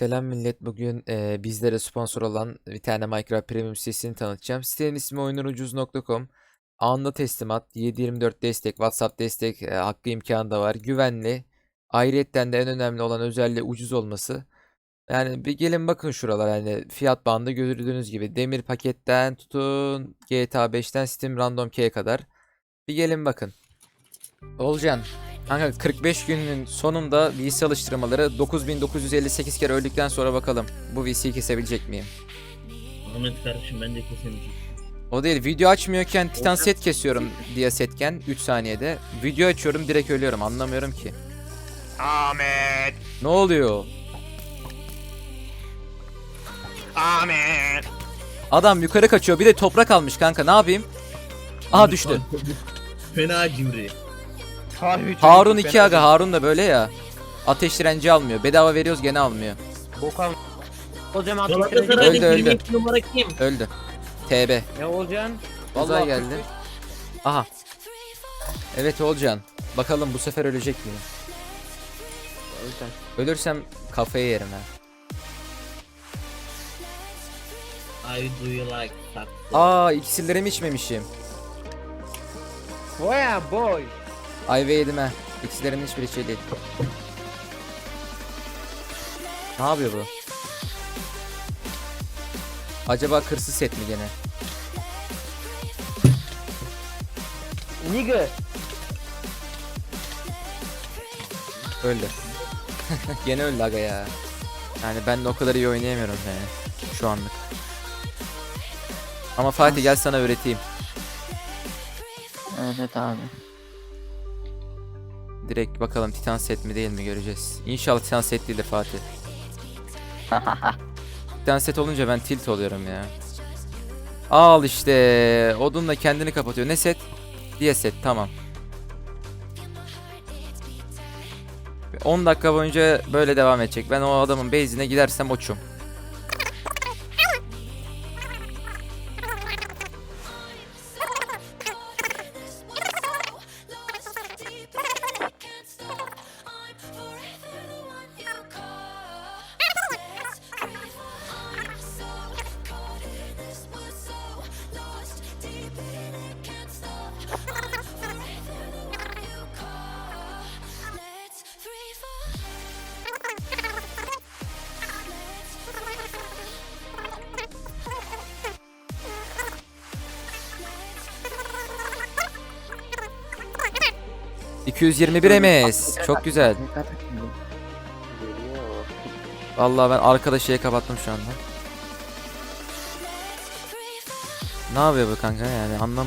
Selam millet. Bugün eee, bizlere sponsor olan bir tane Minecraft Premium sitesini tanıtacağım. Sitenin ismi oyunurucuz.com. Anında teslimat, 7/24 destek, WhatsApp destek eee, hakkı imkanı da var. Güvenli. Ayrıyetten de en önemli olan özelliği ucuz olması. Yani bir gelin bakın şuralar yani fiyat bandı gördüğünüz gibi demir paketten tutun GTA 5'ten Steam Random Key'e kadar. Bir gelin bakın. Olcan. Kanka 45 günün sonunda VC alıştırmaları 9958 kere öldükten sonra bakalım bu VC'yi kesebilecek miyim? Ahmet kardeşim ben de kesemeyeceğim. O değil video açmıyorken Titan set kesiyorum diye setken 3 saniyede. Video açıyorum direkt ölüyorum anlamıyorum ki. Ahmet! Ne oluyor? Ahmet! Adam yukarı kaçıyor bir de toprak almış kanka ne yapayım? Aha düştü. Fena cimri. Çocuk Harun fena 2 aga Harun da böyle ya. Ateş direnci almıyor. Bedava veriyoruz gene almıyor. Bokal. Hocam Galatasaray'da Öldü, öldü. 22 numara kim? Öldü. TB. Ne olacaksın? Uzay geldi. Aha. Evet Olcan. Bakalım bu sefer ölecek miyim? Ölürsem kafayı yerim ha. I do you like that? Aa iksirlerimi içmemişim. Boya boy. Ayva yedim ha. İksirlerimin hiçbiri şey değil. Ne yapıyor bu? Acaba kırsız set mi gene? Nigga. Öldü. gene öldü aga ya. Yani ben de o kadar iyi oynayamıyorum yani. Şu anlık. Ama Fatih gel sana öğreteyim. Evet abi. Direkt bakalım Titan set mi değil mi göreceğiz. İnşallah Titan set değildir Fatih. Titan set olunca ben tilt oluyorum ya. Al işte. Odunla kendini kapatıyor. Ne set? Diye set tamam. 10 dakika boyunca böyle devam edecek. Ben o adamın base'ine gidersem oçum. ...221 MS. Çok güzel. Vallahi ben arkada şeyi kapattım şu anda. Ne yapıyor bu kanka yani anlam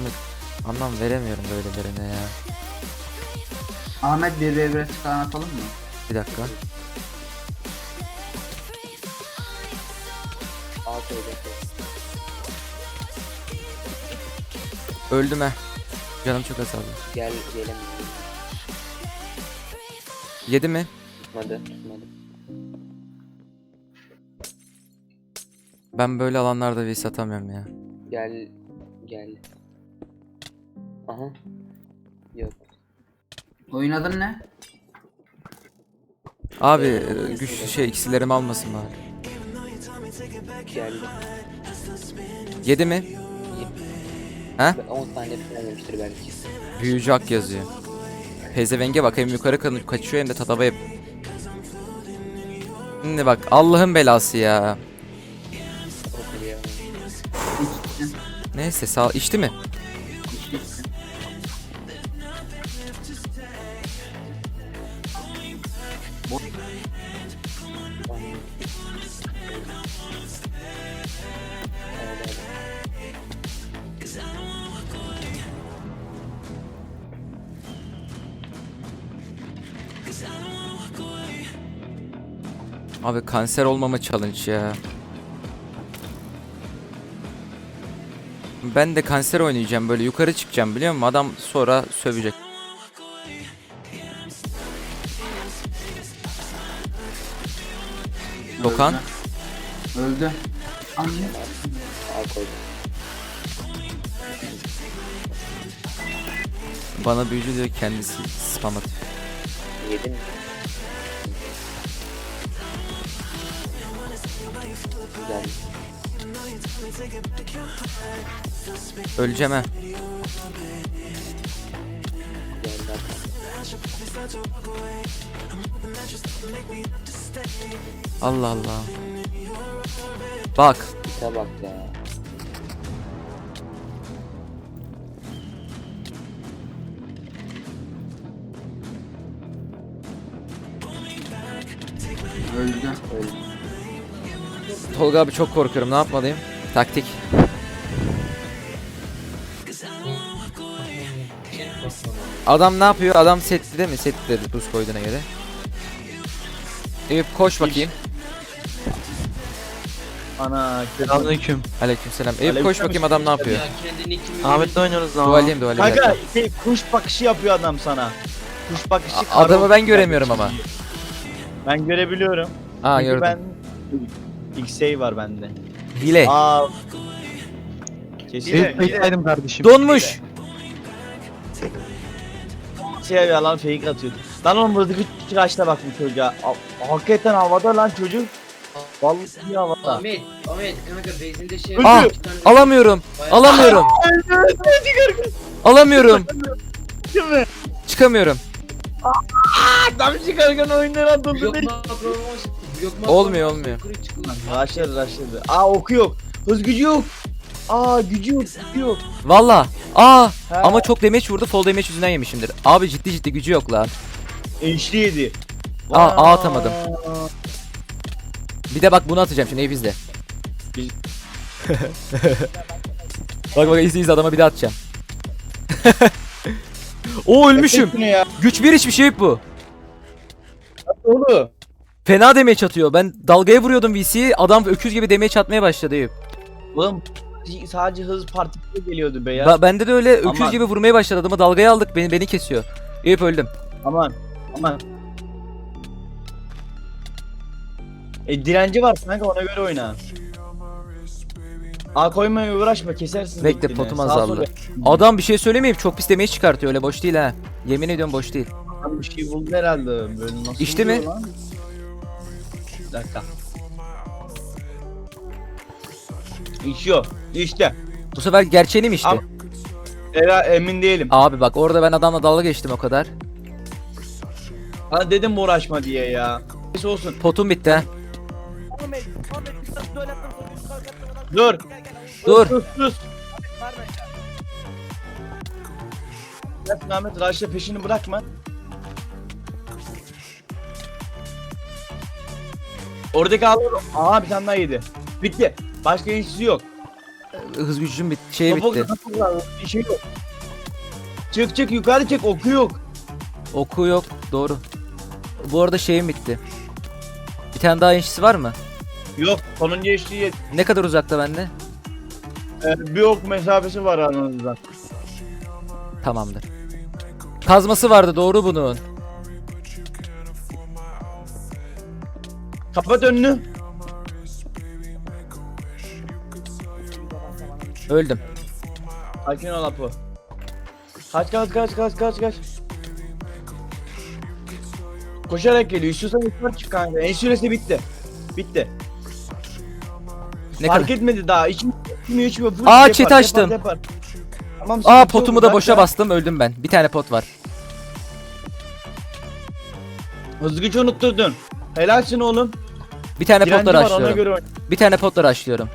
anlam veremiyorum böylelerine ya. Ahmet bir bir çıkan atalım mı? Bir dakika. Öldüm he. Canım çok azaldı. Gel gelin. Yedi mi? Tutmadı tutmadı. Ben böyle alanlarda bir satamıyorum ya. Gel gel. Aha. Yok. Oyun adın ne? Abi e, güçlü şey iksirlerimi almasın bari. Geldi. Yedi mi? He? 10 saniye falan yemiştir belki. Büyücü hak yazıyor. Pezevenge bak hem yukarı kaçıyor hem de tatava yap. Şimdi bak Allah'ın belası ya. Neyse sağ içti mi? Abi kanser olmama challenge ya. Ben de kanser oynayacağım böyle yukarı çıkacağım biliyor musun? Adam sonra sövecek. Dokan. Öldü. Anne. Bana büyücü diyor kendisi spam atıyor. Yedin Öleceğim arkadan. Allah Allah. Bak. İte bak ya. Öldü. Öldü. Tolga abi çok korkuyorum. Ne yapmalıyım? Taktik. Adam ne yapıyor? Adam setli değil mi? Setli dedi buz koyduğuna göre. Eyüp koş bakayım. Ana selamünaleyküm. Aleykümselam. Eyüp koş bakayım adam ne yapıyor? Ya kendini kim Ahmet'le oynuyoruz lan. Duvaliyim duvaliyim. Kanka şey, kuş bakışı yapıyor adam sana. Kuş bakışı. A- adamı ben göremiyorum ama. Ben görebiliyorum. Ha Çünkü gördüm. ben X-Ray var bende. Hile. Aa. Kesin. Fake'laydım kardeşim. Donmuş. Şey yalan fake atıyordu. Lan oğlum burada küçük açta bak bu çocuğa. A- Hakikaten havada lan çocuk. Vallahi havada. Ahmet, Ahmet kanka base'inde şey Öldü. Ah, iki tane- Alamıyorum. Bayağı- Alamıyorum. Alamıyorum. Çıkamıyorum. Adam çıkarken oyundan atıldı. Blok beni. makro makro Olmuyor, olmuyor. Raşladı raşladı. Aa oku yok. Hız gücü yok. Aa gücü yok. Gücü yok. Valla. Aa. Ha. Ama çok damage vurdu. Fall damage yüzünden yemişimdir. Abi ciddi ciddi gücü yok lan. Eşli yedi. Aa, A Vay. atamadım. Bir de bak bunu atacağım şimdi izle. Biz- bak bak izle izle adama bir daha atacağım. O ölmüşüm. Güç bir hiçbir şey yok bu. Oğlum. Fena damage atıyor. Ben dalgaya vuruyordum VC'yi. Adam öküz gibi damage atmaya başladı Eyüp. Oğlum sadece hız partikülü geliyordu be ya. Ba- bende de öyle öküz Aman. gibi vurmaya başladı. Adamı dalgaya aldık. Beni beni kesiyor. Eyüp öldüm. Aman. Aman. E direnci var kanka ona göre oyna. A koymaya uğraşma kesersin. Bekle, potum Sağa azaldı. sola- Adam bir şey söylemeyip çok pis damage çıkartıyor. Öyle boş değil ha. Yemin ediyorum boş değil. Adam bir şey buldu herhalde. Böyle nasıl İşte mi? buluyor lan? Bir dakika. İşiyor. İşte. Bu sefer gerçeğini mi işte? Era emin değilim. Abi bak orada ben adamla dalga geçtim o kadar. Sana dedim uğraşma diye ya. Neyse olsun. Potum bitti ha. Dur. Dur. Sus sus. Ahmet Raşit'e peşini bırakma. Oradaki ağlar Aa bir tane daha yedi. Bitti. Başka hiçbir yok. Hız gücüm bit şey Topuk- bitti. topuk var, Bir şey yok. Çık çık yukarı çık oku yok. Oku yok. Doğru. Bu arada şeyim bitti. Bir tane daha eniştesi var mı? Yok sonuncu eşliği Ne kadar uzakta bende? e, bir ok mesafesi var aranızda. Tamamdır. Kazması vardı doğru bunun. Kapat önünü. Öldüm. Sakin ol Apo. Kaç kaç kaç kaç kaç kaç. Koşarak geliyor. İstiyorsan yukarı çık kanka. En süresi bitti. Bitti. Ne Fark kadar? etmedi daha. İçmiyor, içmiyor, içmiyor. Full Aa, yapar, chat yapar, açtım. yapar. Tamam, Aa sıkıntı yok, potumu da boşa ya. bastım öldüm ben. Bir tane pot var. Hızlı gücü unutturdun. Helalsin oğlum. Bir tane Direnci potlar var ona açlıyorum. göre. Bir tane potlar açlıyorum.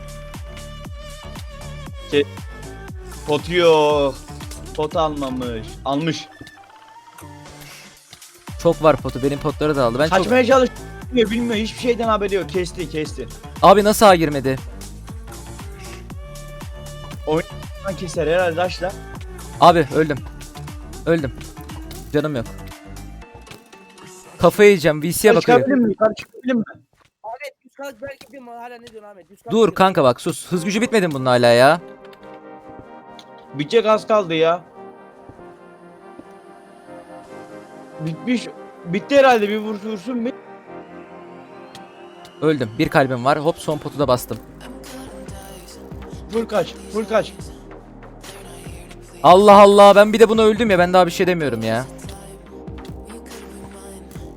Pot yok. Pot almamış. Almış. Çok var potu. Benim potları da aldı. Ben çok... Kaçmaya çalış. Bilmiyor, bilmiyor. Hiçbir şeyden haberi yok. Kesti, kesti. Abi nasıl A girmedi? Lan keser herhalde açla. Abi öldüm. Öldüm. Canım yok. Kafayı yiyeceğim. VC'ye Yukarı bakıyor. çıkabilir mi? Yukarı çıkabilir mi? Ahmet yüz kalk belki bir hala ne diyorsun Ahmet? Yüz kalk Dur kanka bak sus. Hız gücü bitmedi mi bunun hala ya? Bitecek az kaldı ya. Bitmiş. Bitti herhalde bir vursun vursun bir. Öldüm. Bir kalbim var. Hop son potu da bastım. Full kaç. Full kaç. Allah Allah ben bir de buna öldüm ya ben daha bir şey demiyorum ya.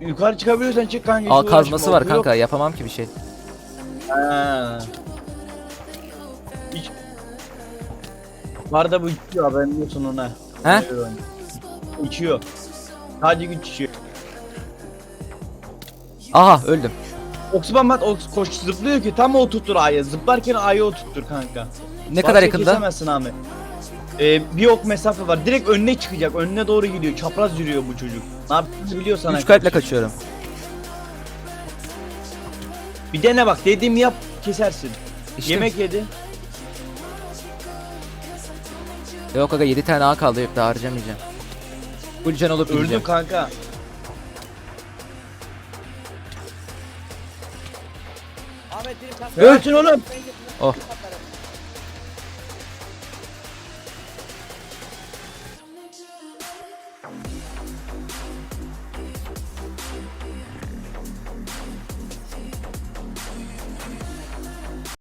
Yukarı çıkabiliyorsan çık kanka. hiç Al uğraşma, kazması var oku yok. kanka yapamam ki bir şey. Ha. Hiç... Bu içiyor haberin olsun ona. He? İçiyor. Sadece güç içiyor. Aha öldüm. Oksiban mat oks koş zıplıyor ki tam oturtur A'ya. Zıplarken A'ya oturtur kanka. Ne kadar Başka yakında? Kesemezsin Ahmet. Ee, bir ok mesafe var. Direkt önüne çıkacak. Önüne doğru gidiyor. Çapraz yürüyor bu çocuk. Ne yaptığını biliyor sana. 3 kalple kaçıyorum. Bir dene bak. Dediğimi yap kesersin. İşte Yemek yedi. Yok aga 7 tane A kaldı yok daha harcamayacağım. Full can olup Öldü gideceğim. kanka. Ahmet benim. Ölsün oğlum. Oh.